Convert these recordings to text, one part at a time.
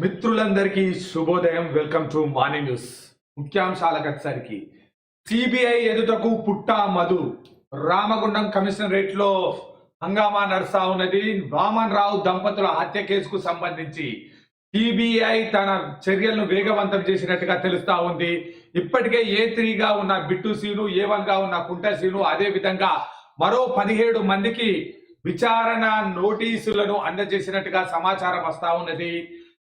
మిత్రులందరికీ శుభోదయం. Welcome to morning news ముఖ్యాంశాలకు వచ్చేసరికి సిబిఐ ఎదుటకు పుట్ట మధు. రామగుండం కమిషనరేట్లో హంగామా నడుస్తా ఉన్నది. వామన్ రావు దంపతుల హత్య కేసుకు సంబంధించి సిబిఐ తన చర్యలను వేగవంతం చేసినట్టుగా తెలుస్తా ఉంది. ఇప్పటికే ఏ త్రీగా ఉన్న బిట్టు సీను ఏ వన్గా ఉన్న కుంట సీను అదే విధంగా మరో పదిహేడు మందికి విచారణ నోటీసులను అందజేసినట్టుగా సమాచారం వస్తా ఉన్నది.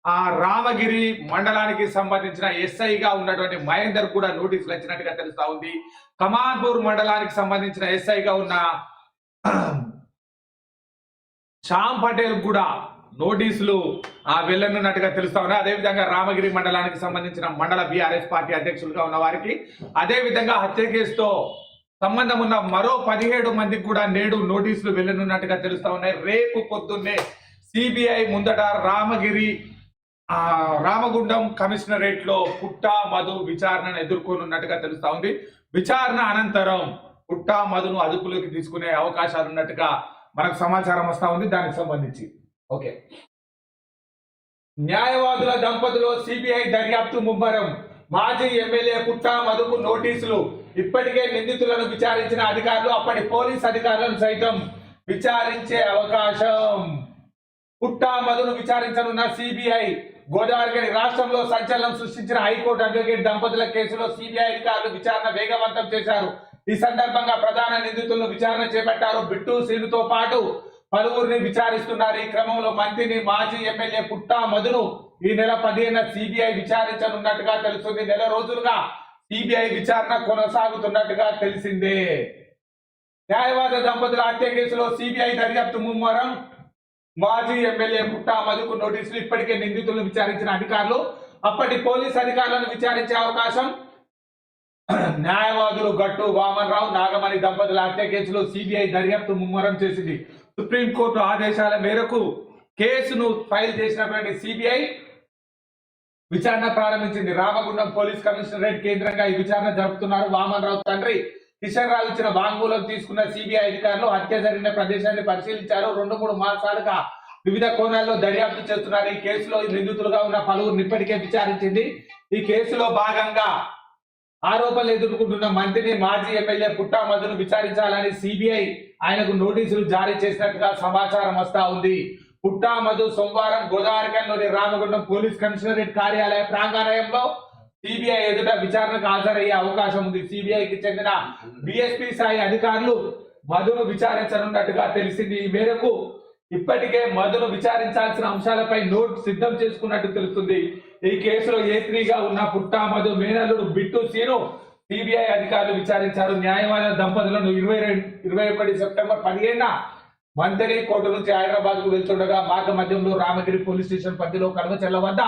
ఆ రామగిరి మండలానికి సంబంధించిన ఎస్ఐగా ఉన్నటువంటి మహేందర్ కూడా నోటీసులు వచ్చినట్టుగా తెలుస్తా ఉంది. కమాన్పూర్ మండలానికి సంబంధించిన ఎస్ఐగా ఉన్న శ్యామ్ పటేల్ కూడా నోటీసులు ఆ వెళ్ళనున్నట్టుగా తెలుస్తా ఉన్నాయి అదేవిధంగా రామగిరి మండలానికి సంబంధించిన మండల బీఆర్ఎస్ పార్టీ అధ్యక్షులుగా ఉన్న వారికి అదేవిధంగా హత్య కేసుతో సంబంధం ఉన్న మరో పదిహేడు మందికి కూడా నేడు నోటీసులు వెళ్ళనున్నట్టుగా తెలుస్తా ఉన్నాయి. రేపు పొద్దున్నే సిబిఐ ముందట రామగిరి రామగుండం కమిషనరేట్లో పుట్ట మధు విచారణను ఎదుర్కొనున్నట్టుగా తెలుస్తా ఉంది. విచారణ అనంతరం పుట్ట మధును అదుపులోకి తీసుకునే అవకాశాలు ఉన్నట్టుగా మనకు సమాచారం వస్తా ఉంది. దానికి సంబంధించి. ఓకే. న్యాయవాదుల దంపతులు సిబిఐ దర్యాప్తు ముమ్మరం. మాజీ ఎమ్మెల్యే పుట్ట మధుకు నోటీసులు. ఇప్పటికే నిందితులను విచారించిన అధికారులు అప్పటి పోలీస్ అధికారులను సైతం విచారించే అవకాశం. పుట్టా మధును విచారించనున్న సిబిఐ గోదావరి రాష్ట్రంలో సంచలనం సృష్టించిన హైకోర్టు అడ్వకేట్ దంపతుల కేసులో సిబిఐ అధికారులు విచారణ వేగవంతం చేశారు. ఈ సందర్భంగా ప్రధాన నిందితులను విచారణ చేపట్టారు. బిట్టు శ్రీనుతో పాటు పలువురిని విచారిస్తున్నారు. ఈ క్రమంలో మంత్రిని మాజీ ఎమ్మెల్యే పుట్టా మధును ఈ నెల పదిహేన సిబిఐ విచారించనున్నట్టుగా తెలుస్తుంది. నెల రోజులుగా సిబిఐ విచారణ కొనసాగుతున్నట్టుగా తెలిసిందే. న్యాయవాద దంపతుల హత్య కేసులో సిబిఐ దర్యాప్తు ముమ్మరం మాజీ ఎమ్మెల్యే పుట్టా మధుకు నోటీసులు ఇప్పటికే నిందితులను విచారించిన అధికారులు అప్పటి పోలీస్ అధికారులను విచారించే అవకాశం. న్యాయవాదులు గట్టు వామన్ రావు నాగమణి దంపతుల హత్య కేసులో సిబిఐ దర్యాప్తు ముమ్మరం చేసింది. సుప్రీంకోర్టు ఆదేశాల మేరకు కేసును ఫైల్ చేసినటువంటి సిబిఐ విచారణ ప్రారంభించింది. రామగుండం పోలీస్ కమిషనరేట్ కేంద్రంగా ఈ విచారణ జరుపుతున్నారు వామన్ రావు తండ్రి. కిషన్ రావు ఇచ్చిన వాంగ్మూలం తీసుకున్న సిబిఐ అధికారులు హత్య జరిగిన ప్రదేశాన్ని పరిశీలించారు. రెండు మూడు మాసాలుగా వివిధ కోణాల్లో దర్యాప్తు చేస్తున్నారు. ఈ కేసులో నిందితులుగా ఉన్న పలువురు ఇప్పటికే విచారించింది. ఈ కేసులో భాగంగా ఆరోపణలు ఎదుర్కొంటున్న మంత్రిని మాజీ ఎమ్మెల్యే పుట్టా మధును విచారించాలని సిబిఐ ఆయనకు నోటీసులు జారీ చేసినట్టుగా సమాచారం వస్తా ఉంది. పుట్టా మధు సోమవారం గోదావరికంలోని రామగుండం పోలీస్ కమిషనరేట్ కార్యాలయ ప్రాంగణంలో సిబిఐ ఎదుట విచారణకు హాజరయ్యే అవకాశం ఉంది. సిబిఐకి చెందిన బిఎస్పీ స్థాయి అధికారులు మధును విచారించనున్నట్టుగా తెలిసింది. ఈ మేరకు ఇప్పటికే మధును విచారించాల్సిన అంశాలపై నోట్ సిద్ధం చేసుకున్నట్టు తెలుస్తుంది. ఈ కేసులో ఏ త్రీగా ఉన్న పుట్టా మధు మేనల్లుడు బిట్టు సీను సిబిఐ అధికారులు విచారించారు. న్యాయవాద దంపతులను ఇరవై రెండు ఇరవై ఒకటి సెప్టెంబర్ పదిహేన మంత్రి కోర్టు నుంచి హైదరాబాద్కు వెళ్తుండగా మార్గ మధ్యంలో రామగిరి పోలీస్ స్టేషన్ పరిధిలో కడవచెల్ల వద్ద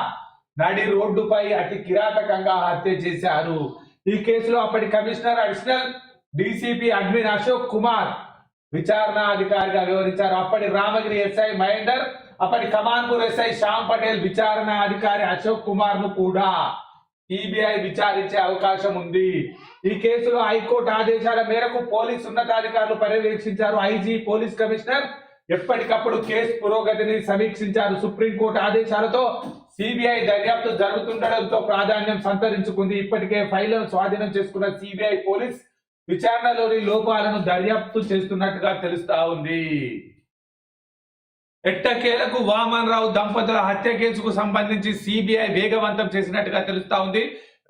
నడి రోడ్డుపై అతి కిరాతకంగా హత్య చేశారు. ఈ కేసులో అప్పటి commissioner additional DCP admin Ashok Kumar విచారణ అధికారిగా వివరించారు అప్పటి రామగిరి ఎస్ఐ మహేందర్ అప్పటి కమాన్పూర్ ఎస్ఐ శ్యామ్ పటేల్ విచారణ అధికారి అశోక్ కుమార్ను కూడా సిబిఐ విచారించే అవకాశం ఉంది. ఈ కేసులో హైకోర్టు ఆదేశాల మేరకు పోలీస్ ఉన్నతాధికారులు పర్యవేక్షించారు. ఐజీ పోలీస్ కమిషనర్ ఎప్పటికప్పుడు కేసు పురోగతిని సమీక్షించారు. సుప్రీంకోర్టు ఆదేశాలతో సిబిఐ దర్యాప్తు జరుగుతుండటంతో ప్రాధాన్యం సంతరించుకుంది. ఇప్పటికే ఫైళ్ళను స్వాధీనం చేసుకున్న సిబిఐ పోలీస్ విచారణలోని లోపాలను దర్యాప్తు చేస్తున్నట్టుగా తెలుస్తా ఉంది. ఎట్టకేలకు వామన్ రావు దంపతుల హత్య కేసుకు సంబంధించి సిబిఐ వేగవంతం చేసినట్టుగా తెలుస్తా ఉంది.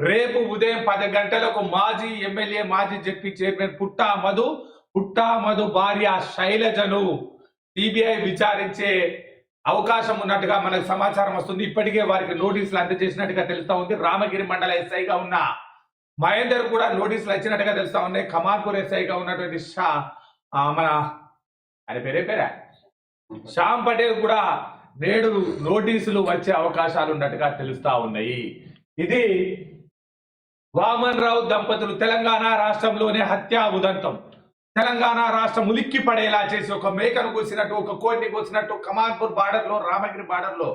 రేపు ఉదయం పది గంటలకు మాజీ ఎమ్మెల్యే మాజీ జడ్పీ చైర్మన్ పుట్టా మధు పుట్టా మధు భార్య శైలజను సిబిఐ విచారించే అవకాశం ఉన్నట్టుగా మనకు సమాచారం వస్తుంది. ఇప్పటికే వారికి నోటీసులు అందజేసినట్టుగా తెలుస్తా ఉంది. రామగిరి మండల ఎస్ఐగా ఉన్న మహేందర్ కూడా నోటీసులు వచ్చినట్టుగా తెలుస్తా ఉన్నాయి కమార్పూర్ ఎస్ఐగా ఉన్నటువంటి షా మన ఆయన పేరే పేరా? శ్యామ్ పటేల్ కూడా నేడు నోటీసులు వచ్చే అవకాశాలు ఉన్నట్టుగా తెలుస్తా ఉన్నాయి. ఇది వామన్ రావు దంపతులు తెలంగాణ రాష్ట్రంలోనే హత్యా ఉదంతం. తెలంగాణ రాష్ట్రం ఉలిక్కి పడేలా చేసి ఒక మేకను కోసినట్టు ఒక కోడిని కోసినట్టు కమాన్పూర్ బార్డర్లో రామగిరి బార్డర్లో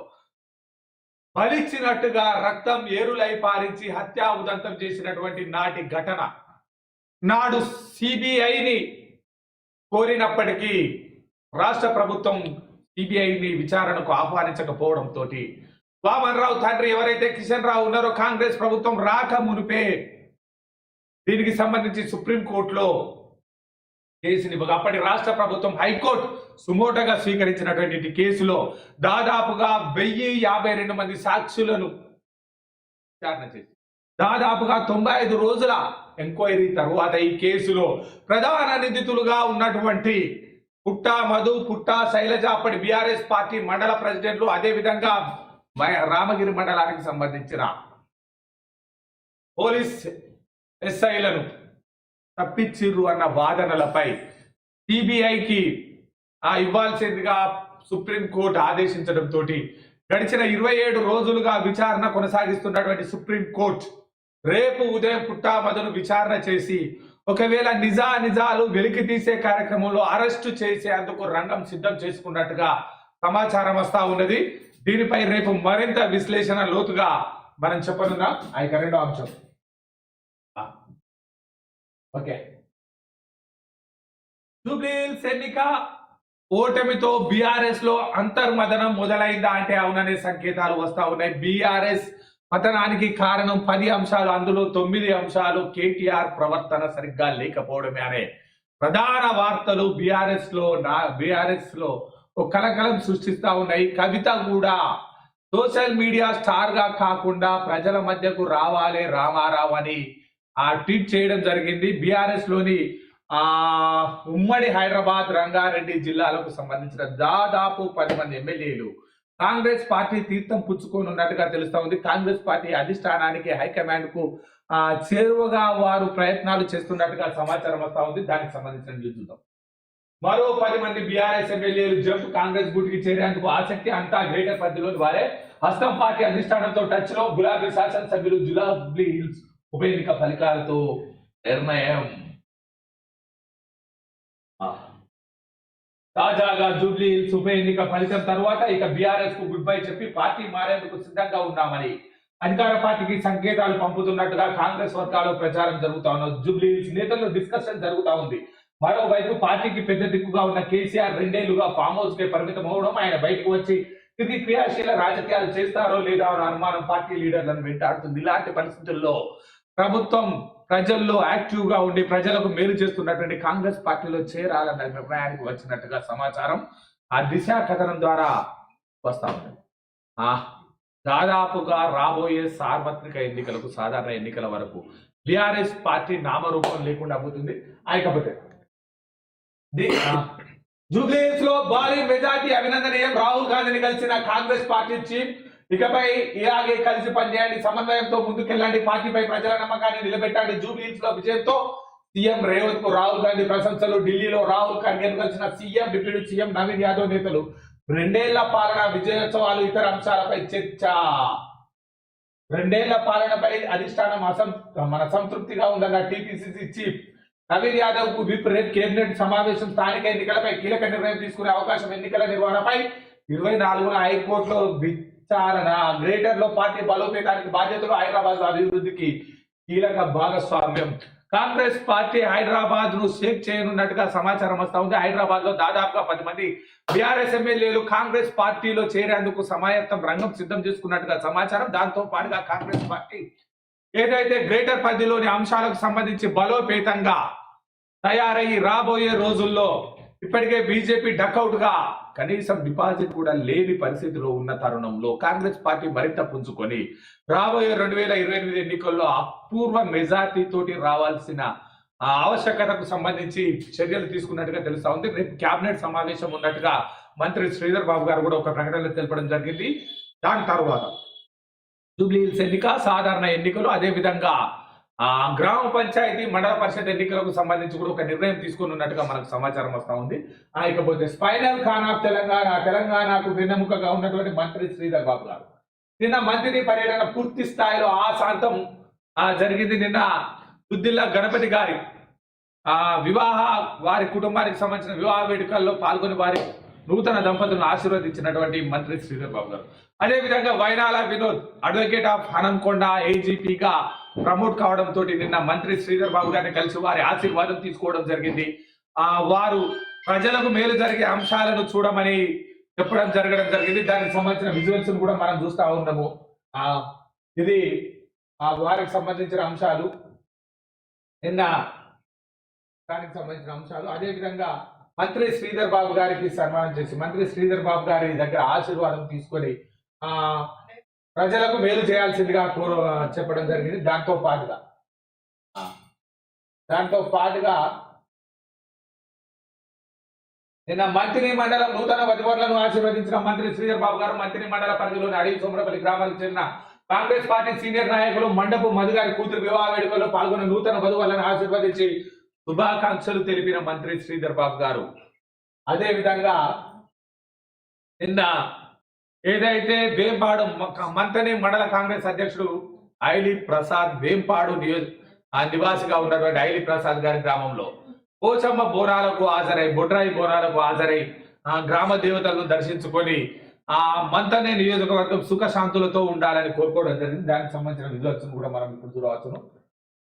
బలిచ్చినట్టుగా రక్తం ఏరులై పారించి హత్యా ఉదంతం చేసినటువంటి నాటి ఘటన. నాడు సిబిఐని కోరినప్పటికీ రాష్ట్ర ప్రభుత్వం సిబిఐని విచారణకు ఆహ్వానించకపోవడంతో వామన్ రావు తండ్రి ఎవరైతే కిషన్ రావు ఉన్నారో కాంగ్రెస్ ప్రభుత్వం రాక మునిపే దీనికి సంబంధించి సుప్రీంకోర్టులో కేసుని అప్పటి రాష్ట్ర ప్రభుత్వం హైకోర్టు సుమోటగా స్వీకరించినటువంటి కేసులో దాదాపుగా వెయ్యి యాభై రెండు మంది సాక్షులను విచారణ చేసి దాదాపుగా తొంభై ఐదు రోజుల ఎంక్వైరీ తరువాత ఈ కేసులో ప్రధాన నిందితులుగా ఉన్నటువంటి పుట్టా మధు పుట్టా శైలజ అప్పటి బీఆర్ఎస్ పార్టీ మండల ప్రెసిడెంట్లు అదే విధంగా రామగిరి మండలానికి సంబంధించిన పోలీస్ ఎస్ఐలను తప్పించిర్రు అన్న వాదనలపై సిబిఐకి ఆ ఇవ్వాల్సిందిగా సుప్రీంకోర్టు ఆదేశించడంతో గడిచిన ఇరవై ఏడు రోజులుగా విచారణ కొనసాగిస్తున్నటువంటి సుప్రీంకోర్టు రేపు ఉదయం పుట్టామదును విచారణ చేసి ఒకవేళ నిజా నిజాలు వెలికి తీసే కార్యక్రమంలో అరెస్టు చేసేందుకు రంగం సిద్ధం చేసుకున్నట్టుగా సమాచారం వస్తా ఉన్నది. దీనిపై రేపు మరింత విశ్లేషణ లోతుగా మనం చెప్పనున్నాం ఆ ఇక రెండో అంశం. ఓకే. జూబ్లీహిల్స్ ఎన్నిక ఓటమితో బీఆర్ఎస్లో అంతర్మదనం మొదలైందా అంటే అవుననే సంకేతాలు వస్తా ఉన్నాయి. బీఆర్ఎస్ పతనానికి కారణం పది అంశాలు అందులో తొమ్మిది అంశాలు కేటీఆర్ ప్రవర్తన సరిగ్గా లేకపోవడమే అనే ప్రధాన వార్తలు బీఆర్ఎస్లో నా బీఆర్ఎస్లో ఒక కలకలం సృష్టిస్తా ఉన్నాయి. కవిత కూడా సోషల్ మీడియా స్టార్గా కాకుండా ప్రజల మధ్యకు రావాలే రామారావు అని ఆ ట్వీట్ చేయడం జరిగింది. బీఆర్ఎస్లోని ఆ ఉమ్మడి హైదరాబాద్ రంగారెడ్డి జిల్లాలకు సంబంధించిన దాదాపు పది మంది ఎమ్మెల్యేలు కాంగ్రెస్ పార్టీ తీర్థం పుచ్చుకోనున్నట్టుగా తెలుస్తా ఉంది. కాంగ్రెస్ పార్టీ అధిష్టానానికి హైకమాండ్కు ఆ చేరువగా వారు ప్రయత్నాలు చేస్తున్నట్టుగా సమాచారం వస్తా ఉంది. దానికి సంబంధించిన న్యూస్ చూద్దాం. మరో పది మంది బీఆర్ఎస్ ఎమ్మెల్యేలు జంప్ కాంగ్రెస్ గుటికి చేరేందుకు ఆసక్తి అంతా గ్రేటర్ పరిధిలోని వారే హస్తం పార్టీ అధిష్టానంతో టచ్లో గులాబీ శాసనసభ్యులు జులాబ్లీ హిల్స్. ఉప ఎన్నిక ఫలితాలతో నిర్ణయం. తాజాగా జూబ్లీ హిల్స్ ఉప ఎన్నిక ఫలితం తర్వాత ఇక బీఆర్ఎస్కు గుడ్ బై చెప్పి పార్టీ మారేందుకు సిద్ధంగా ఉన్నామని అధికార పార్టీకి సంకేతాలు పంపుతున్నట్టుగా కాంగ్రెస్ వర్గాల్లో ప్రచారం జరుగుతా ఉన్న జూబ్లీ హిల్స్ నేతల్లో డిస్కషన్ జరుగుతా ఉంది. మరోవైపు పార్టీకి పెద్ద దిక్కుగా ఉన్న కేసీఆర్ రెండేళ్ళుగా ఫామ్ హౌస్ కే పరిమితం అవడం ఆయన బయటకు వచ్చి తిరిగి క్రియాశీల రాజకీయాలు చేస్తారో లేదా అన్న అనుమానం పార్టీ లీడర్లను వెంటాడుతుంది. ఇలాంటి పరిస్థితుల్లో ప్రభుత్వం ప్రజల్లో యాక్టివ్గా ఉండి ప్రజలకు మేలు చేస్తున్నటువంటి కాంగ్రెస్ పార్టీలో చేరాలన్న నిర్ణయానికి వచ్చినట్టుగా సమాచారం ఆ దిశ కథనం ద్వారా వస్తా ఉంది. ఆ దాదాపుగా రాబోయే సార్వత్రిక ఎన్నికలకు సాధారణ ఎన్నికల వరకు బీఆర్ఎస్ పార్టీ నామరూపం లేకుండా పోతుంది. ఆయకపోతే జూబ్లీస్లో భారీ మెజార్టీ అభినందనీయం. రాహుల్ గాంధీని కలిసిన కాంగ్రెస్ పార్టీ చీఫ్ ఇకపై ఇలాగే కలిసి పనిచేయండి. సమన్వయంతో ముందుకెళ్ళండి. పార్టీపై ప్రజల నమ్మకాన్ని నిలబెట్టండి. జూబ్లీస్లో విజయంతో సీఎం రేవంత్కు రాహుల్ గాంధీ ప్రశంసలు. ఢిల్లీలో రాహుల్ గాంధీ కలిసిన CM deputy CM Naveen Yadav నేతలు. రెండేళ్ళ పాలన విజయోత్సవాలు ఇతర అంశాలపై చర్చ. రెండేళ్ళ పాలనపై అధిష్టానం అసం మన సంతృప్తిగా ఉందన్న టీపీసీసీ చీఫ్ నవీన్ యాదవ్కు విప్ రెడ్ కేబినెట్ సమావేశం స్థానిక ఎన్నికలపై కీలక నిర్ణయం తీసుకునే అవకాశం ఎన్నికల నిర్వహణపై ఇరవై నాలుగున హైకోర్టులో విచారణ గ్రేటర్లో పార్టీ బలోపేతానికి బాధ్యతలు హైదరాబాద్ అభివృద్ధికి కీలక భాగస్వామ్యం. కాంగ్రెస్ పార్టీ హైదరాబాద్ను షేక్ చేయనున్నట్టుగా సమాచారం వస్తా ఉంది. హైదరాబాద్లో దాదాపుగా పది మంది బీఆర్ఎస్ ఎమ్మెల్యేలు కాంగ్రెస్ పార్టీలో చేరేందుకు సమాయత్తం రంగం సిద్ధం చేసుకున్నట్టుగా సమాచారం. దాంతో పాటుగా కాంగ్రెస్ పార్టీ ఏదైతే గ్రేటర్ పరిధిలోని అంశాలకు సంబంధించి బలోపేతంగా తయారయ్యి రాబోయే రోజుల్లో ఇప్పటికే బీజేపీ డకౌట్గా కనీసం డిపాజిట్ కూడా లేని పరిస్థితిలో ఉన్న తరుణంలో కాంగ్రెస్ పార్టీ మరింత పుంజుకొని రాబోయే రెండు వేల ఇరవై ఎనిమిది ఎన్నికల్లో అపూర్వ మెజార్టీతోటి రావాల్సిన ఆవశ్యకతకు సంబంధించి చర్యలు తీసుకున్నట్టుగా తెలుస్తా ఉంది. రేపు కేబినెట్ సమావేశం ఉన్నట్టుగా మంత్రి శ్రీధర్ బాబు గారు కూడా ఒక ప్రకటనలో తెలపడం జరిగింది. దాని తర్వాత జూబ్లీ హిల్స్ ఎన్నిక సాధారణ ఎన్నికలు అదే విధంగా గ్రామ పంచాయతీ మండల పరిషత్ ఎన్నికలకు సంబంధించి కూడా ఒక నిర్ణయం తీసుకుని ఉన్నట్టుగా మనకు సమాచారం వస్తూ ఉంది. ఇకపోతే స్పైనల్ ఖాన్ ఆఫ్ తెలంగాణ తెలంగాణకు వెన్నెముకగా ఉన్నటువంటి మంత్రి శ్రీధర్ బాబు గారు. నిన్న మంత్రి పర్యటన పూర్తి స్థాయిలో ఆశాంతం ఆ జరిగింది నిన్న బుద్దిల్లా గణపతి గారి ఆ వివాహ వారి కుటుంబానికి సంబంధించిన వివాహ వేడుకల్లో పాల్గొని వారి నూతన దంపతులను ఆశీర్వదించినటువంటి మంత్రి శ్రీధర్ బాబు గారు. అదే విధంగా వైనాల వినోద్ అడ్వకేట్ ఆఫ్ హనంకొండ ఏజీపీగా ప్రమోట్ కావడంతో నిన్న మంత్రి శ్రీధర్ బాబు గారిని కలిసి వారి ఆశీర్వాదం తీసుకోవడం జరిగింది. ఆ వారు ప్రజలకు మేలు జరిగే అంశాలను చూడమని చెప్పడం జరగడం జరిగింది. దానికి సంబంధించిన విజువల్స్ కూడా మనం చూస్తా ఉన్నాము. ఆ ఇది ఆ వారికి సంబంధించిన అంశాలు. నిన్న దానికి సంబంధించిన అంశాలు. అదేవిధంగా మంత్రి శ్రీధర్ బాబు గారికి సన్మానం చేసి మంత్రి శ్రీధర్ బాబు గారి దగ్గర ఆశీర్వాదం తీసుకొని ఆ ప్రజలకు మేలు చేయాల్సిందిగా కోర చెప్పడం జరిగింది. దాంతో పాటుగా. దాంతో పాటుగా నిన్న మంత్రి మండలం నూతన వధివర్లను ఆశీర్వదించిన మంత్రి శ్రీధర్ బాబు గారు మంత్రి మండల పరిధిలోని అడవి సోమరపల్లి గ్రామానికి చెందిన కాంగ్రెస్ పార్టీ సీనియర్ నాయకులు మండపు మధు గారి కూతురు వివాహ వేడుకల్లో పాల్గొన్న నూతన వధువులను ఆశీర్వదించి శుభాకాంక్షలు తెలిపిన మంత్రి శ్రీధర్ బాబు గారు. అదే విధంగా నిన్న ఏదైతే వేంపాడు మంతని మండల కాంగ్రెస్ అధ్యక్షుడు ఐలి ప్రసాద్ వేంపాడు నియోజ ఆ నివాసిగా ఉన్నటువంటి ఐలి ప్రసాద్ గారి గ్రామంలో పోచమ్మ బోనాలకు హాజరై బొడ్రాయి బోనాలకు హాజరై ఆ గ్రామ దేవతలను దర్శించుకొని ఆ మంతనే నియోజకవర్గం సుఖ శాంతులతో ఉండాలని కోరుకోవడం జరిగింది. దానికి సంబంధించిన విజువల్స్ కూడా మనం ఇప్పుడు చూడవచ్చును.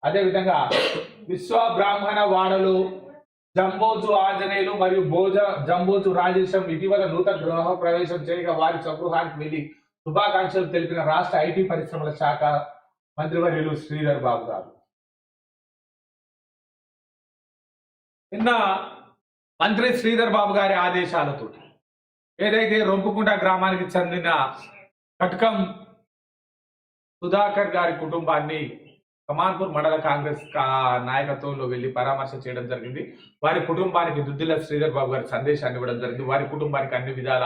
అదేవిధంగా విశ్వ బ్రాహ్మణ వాడలు జంబోజు ఆంజనేయులు మరియు భోజ జంబోజు రాజేశం ఇటీవల నూతన గృహ ప్రవేశం చేయగా వారి స్వగృహానికి వెళ్ళి శుభాకాంక్షలు తెలిపిన రాష్ట్ర ఐటీ పరిశ్రమల శాఖ మంత్రివర్యులు శ్రీధర్ బాబు గారు. నిన్న మంత్రి శ్రీధర్ బాబు గారి ఆదేశాలతో ఏదైతే రొంపుకుంట గ్రామానికి చెందిన కటకం సుధాకర్ గారి కుటుంబాన్ని కమాన్పూర్ మండల కాంగ్రెస్ నాయకత్వంలో వెళ్ళి పరామర్శ చేయడం జరిగింది. వారి కుటుంబానికి దుద్దిల శ్రీధర్ బాబు గారి సందేశాన్ని ఇవ్వడం జరిగింది. వారి కుటుంబానికి అన్ని విధాల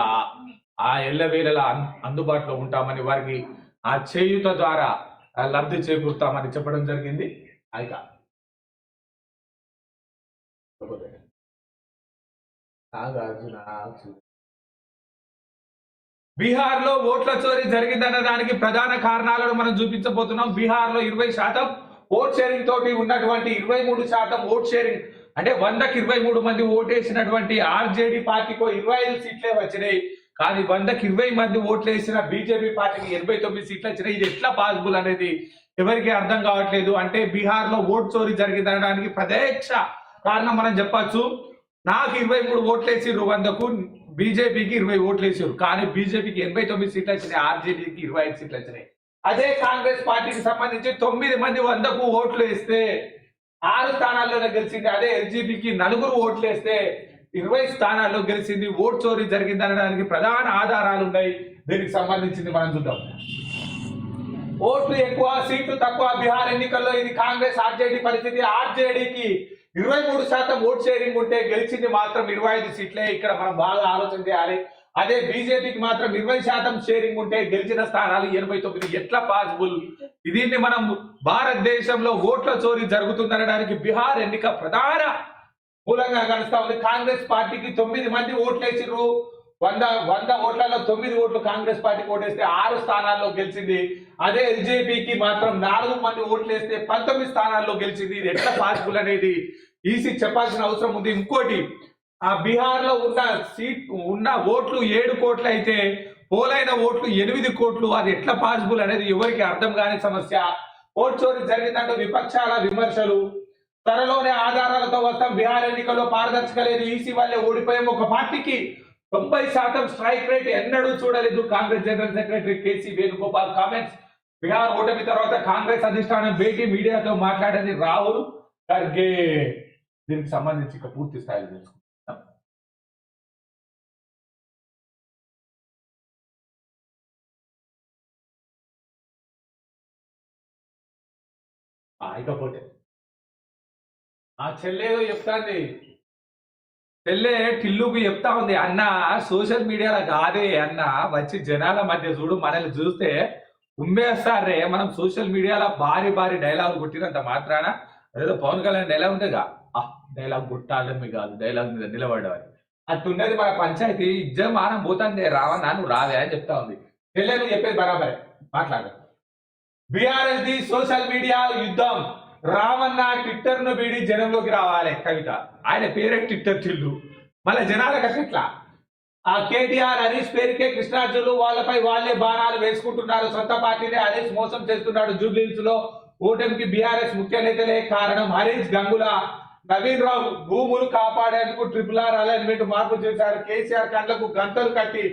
ఆ- ఎల్లవేళలా అన్- అందుబాటులో ఉంటామని వారికి ఆ చేయుత ద్వారా లబ్ధి చేకూరుతామని చెప్పడం జరిగింది. అయితే నాగార్జున బీహార్లో ఓట్ల చోరీ జరిగిందన్న దానికి ప్రధాన కారణాలను మనం చూపించబోతున్నాం. బీహార్లో ఇరవై శాతం ఓట్ షేరింగ్ తోటి ఉన్నటువంటి ఇరవై మూడు శాతం ఓట్ షేరింగ్ అంటే వందకి ఇరవై మూడు మంది ఓటేసినటువంటి ఆర్జేడి పార్టీకో ఇరవై ఐదు సీట్లే వచ్చినాయి. కానీ వందకి ఇరవై మంది ఓట్లు వేసిన బీజేపీ పార్టీకి ఎనభై తొమ్మిది సీట్లు వచ్చినాయి. ఇది ఎట్లా పాసిబుల్ అనేది ఎవరికి అర్థం కావట్లేదు. అంటే బీహార్లో ఓట్ చోరీ జరిగిందనడానికి ప్రత్యక్ష కారణం మనం చెప్పచ్చు. నాకు ఇరవై మూడు ఓట్లు వేసిర్రు వందకు. బీజేపీకి ఇరవై ఓట్లు వేసారు. కానీ బీజేపీకి ఎనభై తొమ్మిది సీట్లు వచ్చినాయి ఆర్జేడీకి ఇరవై ఐదు సీట్లు వచ్చినాయి. అదే కాంగ్రెస్ పార్టీకి సంబంధించి తొమ్మిది మంది వందకు ఓట్లు వేస్తే ఆరు స్థానాల్లోనే గెలిచింది. అదే ఎల్జీపీకి నలుగురు ఓట్లు వేస్తే ఇరవై స్థానాల్లో గెలిచింది. ఓట్ చోరీ జరిగింది అనడానికి ప్రధాన ఆధారాలు ఉన్నాయి. దీనికి సంబంధించింది మనం చూద్దాం. ఓట్లు ఎక్కువ సీట్లు తక్కువ. బీహార్ ఎన్నికల్లో ఇది కాంగ్రెస్ ఆర్జేడీ పరిస్థితి. ఆర్జేడీకి ఇరవై మూడు శాతం ఓట్ షేరింగ్ ఉంటే గెలిచింది మాత్రం ఇరవై ఐదు సీట్లే. ఇక్కడ మనం బాగా ఆలోచన చేయాలి. అదే బీజేపీకి మాత్రం ఇరవై శాతం షేరింగ్ ఉంటే గెలిచిన స్థానాలు ఎనభై తొమ్మిది. ఎట్లా పాసిబుల్? దీన్ని మనం భారతదేశంలో ఓట్ల చోరీ జరుగుతుందనడానికి బీహార్ ఎన్నిక ప్రధాన మూలంగా కలుస్తా ఉంది. కాంగ్రెస్ పార్టీకి తొమ్మిది మంది ఓట్లు వేసిర్రు వంద వంద ఓట్లలో తొమ్మిది ఓట్లు కాంగ్రెస్ పార్టీకి ఓటేస్తే ఆరు స్థానాల్లో గెలిచింది. అదే ఎల్జేపీకి మాత్రం నాలుగు మంది ఓట్లు వేస్తే పంతొమ్మిది స్థానాల్లో గెలిచింది. ఇది ఎట్లా పాసిబుల్ అనేది ఈసీ చెప్పాల్సిన అవసరం ఉంది. ఇంకోటి ఆ బీహార్లో ఉన్న సీట్ ఉన్న ఓట్లు ఏడు కోట్లు అయితే పోలైన ఓట్లు ఎనిమిది కోట్లు అది ఎట్లా పాసిబుల్ అనేది ఎవరికి అర్థం కాని సమస్య. ఓట్ చోరీ జరిగిందంటూ విపక్షాల విమర్శలు. త్వరలోనే ఆధారాలతో వస్తాం. బీహార్ ఎన్నికల్లో పారదర్శక లేదు ఈసీ వల్లే ఓడిపోయాం. ఒక పార్టీకి తొంభై శాతం స్ట్రైక్ రేట్ ఎన్నడూ చూడలేదు. Congress general secretary KC Venugopal comments. Bihar ఓటమి తర్వాత కాంగ్రెస్ అధిష్టానం భేటీ మీడియాతో మాట్లాడేది రాహుల్ ఖర్గే. దీనికి సంబంధించి ఇక పూర్తి స్థాయిలో తెలుసుకుంటాం ఇకపోతే. ఆ చెల్లేదో చెప్తాండి పెళ్ళే టిల్లుకు చెప్తా ఉంది. అన్న సోషల్ మీడియాలో కాదే అన్న వచ్చి జనాల మధ్య చూడు మనల్ని చూస్తే ఉమ్మేస్తారే మనం సోషల్ మీడియాలో భారీ భారీ డైలాగ్ కొట్టినంత మాత్రాన అదేదో పవన్ కళ్యాణ్ డైలాగ్ ఉంటుందిగా ఆ డైలాగ్ కొట్టాలని కాదు డైలాగ్ మీద నిలబడ్డాలి అట్టున్నది మన పంచాయతీ ఇద్దరు మానం పోతుంది రావన్నా నువ్వు రావే అని చెప్తా ఉంది. చెల్లె చెప్పేది బరాబరే. మాట్లాడు. బీఆర్ఎస్ ది సోషల్ మీడియా యుద్ధం. రామన్న ట్విట్టర్ను వీడి జనంలోకి రావాలి కవిత. ఆయన పేరే ట్విట్టర్ చిల్లు మళ్ళీ జనాలకు అట్లా ఆ కేటీఆర్ హరీష్ పేరుకే కృష్ణార్జులు వాళ్ళపై వాళ్ళే బాణాలు వేసుకుంటున్నారు. సొంత పార్టీనే హరీష్ మోసం చేస్తున్నాడు జూబ్లీస్లో ఓటమికి బీఆర్ఎస్ ముఖ్య నేతలే కారణం హరీష్ గంగుల. నవీన్ రావు భూములు కాపాడేందుకు ట్రిపుల్ ఆర్ అలైన్మెంట్ మార్పు చేశారు. కేసీఆర్ కండ్లకు గంతలు కట్టి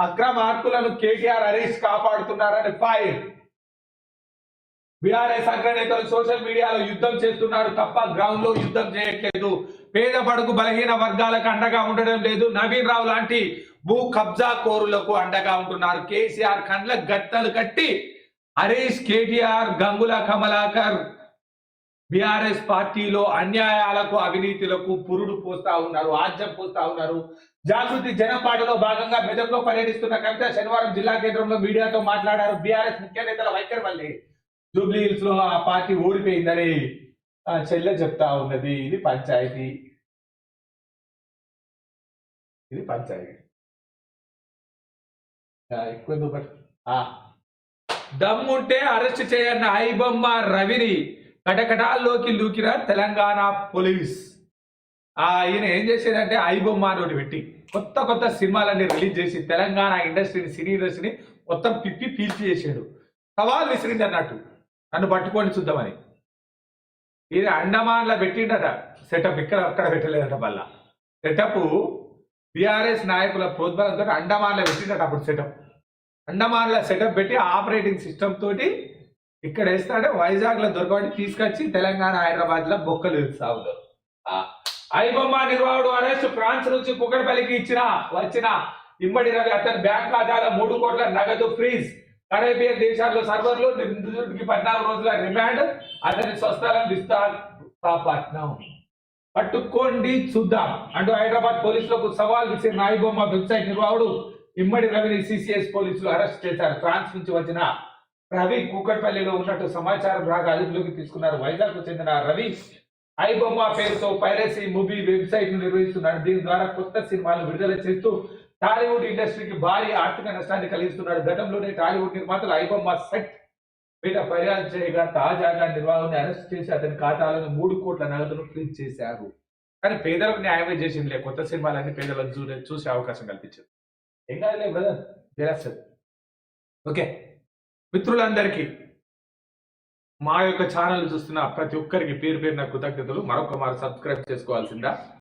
అక్రమ హక్కులను కేటీఆర్ హరీష్ కాపాడుతున్నారని ఫైర్. బీఆర్ఎస్ అగ్రనేతలు సోషల్ మీడియాలో యుద్ధం చేస్తున్నారు తప్ప గ్రౌండ్లో యుద్ధం చేయట్లేదు. పేద పడుకు బలహీన వర్గాలకు అండగా ఉండడం లేదు. నవీన్ రావు లాంటి భూ కబ్జా కోరులకు అండగా ఉంటున్నారు. కేసీఆర్ కండ్ల గట్టలు కట్టి హరీష్ కేటీఆర్ గంగుల కమలాకర్ బీఆర్ఎస్ పార్టీలో అన్యాయాలకు అవినీతులకు పురుడు పోస్తా ఉన్నారు ఆజ్యం పోస్తా ఉన్నారు. జాగృతి జనపాటలో భాగంగా మెదక్లో పర్యటిస్తున్న కవిత శనివారం జిల్లా కేంద్రంలో మీడియాతో మాట్లాడారు బీఆర్ఎస్ ముఖ్య నేతల వైఖరి వల్లే. జూబ్లీ హిల్స్లో ఆ పార్టీ ఓడిపోయిందని ఆ చెల్లె చెప్తా ఉన్నది. ఇది పంచాయతీ. ఇది పంచాయతీ. ఎక్కువ ఆ. దమ్ముంటే అరెస్ట్ చేయన్న ఐబొమ్మ రవిని కటకటాల్లోకి లూకిన తెలంగాణ పోలీస్. ఈయన ఏం చేసేదంటే ఐబొమ్మ అని ఒకటి పెట్టి కొత్త కొత్త సినిమాలన్నీ రిలీజ్ చేసి తెలంగాణ ఇండస్ట్రీని సినీ ఇండస్ట్రీని మొత్తం పిప్పి పీల్చి చేసాడు. సవాల్ విసిరింది అన్నట్టు. నన్ను పట్టుకొని చూద్దామని. ఇది అండమాన్లో పెట్టిండట సెటప్ ఇక్కడ అక్కడ పెట్టలేదట మళ్ళా. సెటప్ బీఆర్ఎస్ నాయకుల ప్రోద్బలంతో అండమాన్లో పెట్టిండట అప్పుడు సెటప్ అండమాన్లో సెటప్ పెట్టి ఆపరేటింగ్ సిస్టమ్ తోటి ఇక్కడ వేస్తాడే వైజాగ్లో దొరకబడి తీసుకొచ్చి తెలంగాణ హైదరాబాద్లో బొక్కలు సాగుతారు. ఐబొమ్మ నిర్వాహకుడు అరెస్ట్ ఫ్రాన్స్ నుంచి పుకడపల్లికి ఇచ్చిన వచ్చిన ఇమ్మడి రవి అతని బ్యాంక్ ఖాతాలో మూడు కోట్ల నగదు ఫ్రీజ్ కరేబియన్ దేశాల్లో సర్వర్లు నిందితుడికి పద్నాలుగు రోజుల రిమాండ్ అతని స్వస్థలం విశాఖపట్నం పట్టుకోండి చూద్దాం. అంటూ హైదరాబాద్ పోలీసులకు సవాల్ విసిరి ఐబొమ్మ వెబ్సైట్ నిర్వాహకుడు ఇమ్మడి రవిని సిసిఎస్ పోలీసులు అరెస్ట్ చేశారు. ఫ్రాన్స్ నుంచి వచ్చిన రవి కూకట్పల్లిలో ఉన్నట్టు సమాచారం రాగా అదుపులోకి తీసుకున్నారు. వైజాగ్కు చెందిన రవి ఐబొమ్మ పేరుతో పైరసీ మూవీ వెబ్సైట్ను నిర్వహిస్తున్నాడు. దీని ద్వారా కొత్త సినిమాలు విడుదల చేస్తూ టాలీవుడ్ ఇండస్ట్రీకి భారీ ఆర్థిక నష్టాన్ని కలిగిస్తున్నాడు. గతంలోనే టాలీవుడ్ నిర్మాతలు ఐబొమ్మ సెట్ మీద ఫిర్యాదు చేయగా తాజాగా నిర్వాహకుని అరెస్ట్ చేసి అతని ఖాతాలను మూడు కోట్ల నగదును ఫ్రీజ్ చేశారు. కానీ పేదలకు న్యాయమే చేసింది లే కొత్త సినిమాలన్నీ పేదలకు చూ- చూసే అవకాశం కల్పించింది. ఏం కాదులే బ్రదర్ జరస్తుంది ఓకే. మిత్రులందరికీ మా యొక్క ఛానల్ చూస్తున్న ప్రతి ఒక్కరికి పేరు పేరున కృతజ్ఞతలు. మరొక మారు సబ్స్క్రైబ్ చేసుకోవాల్సిందా?